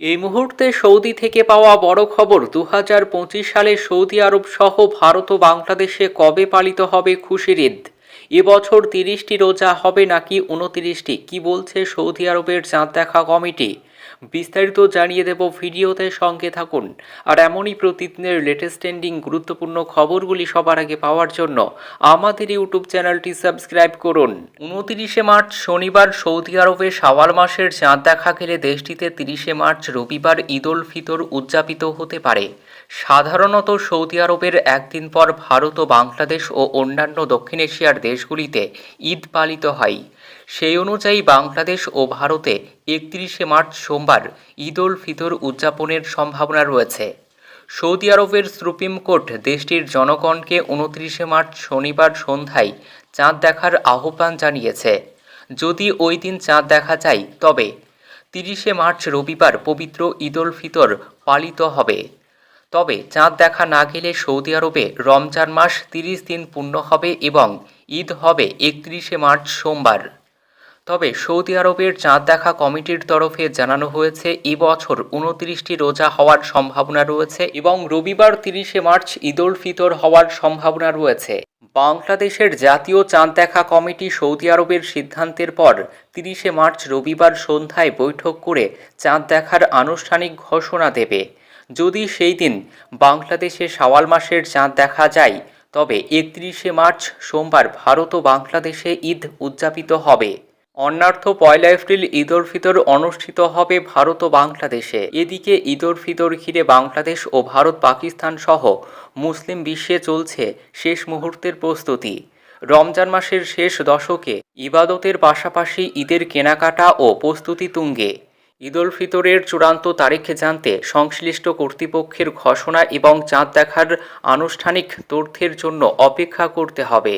এই মুহূর্তে সৌদি থেকে পাওয়া বড় খবর দু হাজার পঁচিশ সালে সৌদি আরব সহ ভারত ও বাংলাদেশে কবে পালিত হবে খুশির ঈদ এবছর তিরিশটি রোজা হবে নাকি উনতিরিশটি কি বলছে সৌদি আরবের চাঁদ দেখা কমিটি? বিস্তারিত জানিয়ে দেব ভিডিওতে সঙ্গে থাকুন। আর এমনই প্রতিদিনের লেটেস্ট ট্রেন্ডিং গুরুত্বপূর্ণ খবরগুলি সবার আগে পাওয়ার জন্য আমাদের ইউটিউব চ্যানেলটি সাবস্ক্রাইব করুন। উনতিরিশে মার্চ শনিবার সৌদি আরবে শাওয়াল মাসের চাঁদ দেখা গেলে দেশটিতে তিরিশে মার্চ রবিবার ঈদ উল ফিতর উদযাপিত হতে পারে। সাধারণত সৌদি আরবের একদিন পর ভারত ও বাংলাদেশ ও অন্যান্য দক্ষিণ এশিয়ার দেশগুলিতে ঈদ পালিত হয়। সেই অনুযায়ী বাংলাদেশ ও ভারতে একত্রিশে মার্চ সোমবার ঈদ উল ফিতর উদযাপনের সম্ভাবনা রয়েছে। সৌদি আরবের সুপ্রিম কোর্ট দেশটির জনগণকে উনত্রিশে মার্চ শনিবার সন্ধ্যায় চাঁদ দেখার আহ্বান জানিয়েছে। যদি ওই দিন চাঁদ দেখা যায়, তবে তিরিশে মার্চ রবিবার পবিত্র ঈদ উল ফিতর পালিত হবে। তবে চাঁদ দেখা না গেলে সৌদি আরবে রমজান মাস তিরিশ দিন পূর্ণ হবে এবং ঈদ হবে একত্রিশে মার্চ সোমবার। তবে সৌদি আরবের চাঁদ দেখা কমিটির তরফে জানানো হয়েছে এবছর উনত্রিশটি রোজা হওয়ার সম্ভাবনা রয়েছে এবং রবিবার তিরিশে মার্চ ঈদ উল ফিতর হওয়ার সম্ভাবনা রয়েছে। বাংলাদেশের জাতীয় চাঁদ দেখা কমিটি সৌদি আরবের সিদ্ধান্তের পর তিরিশে মার্চ রবিবার সন্ধ্যায় বৈঠক করে চাঁদ দেখার আনুষ্ঠানিক ঘোষণা দেবে। যদি সেই দিন বাংলাদেশে শাওয়াল মাসের চাঁদ দেখা যায়, তবে একত্রিশে মার্চ সোমবার ভারত ও বাংলাদেশে ঈদ উদযাপিত হবে। অন্যার্থ পয়লা এপ্রিল ঈদর ফিতর অনুষ্ঠিত হবে ভারত ও বাংলাদেশে। এদিকে ঈদর ফিতর ঘিরে বাংলাদেশ ও ভারত পাকিস্তান সহ মুসলিম বিশ্বে চলছে শেষ মুহূর্তের প্রস্তুতি। রমজান মাসের শেষ দশকে ইবাদতের পাশাপাশি ঈদের কেনাকাটা ও প্রস্তুতি তুঙ্গে। ঈদ উল ফিতরের চূড়ান্ত তারিখ জানতে সংশ্লিষ্ট কর্তৃপক্ষের ঘোষণা এবং চাঁদ দেখার আনুষ্ঠানিক তথ্যের জন্য অপেক্ষা করতে হবে।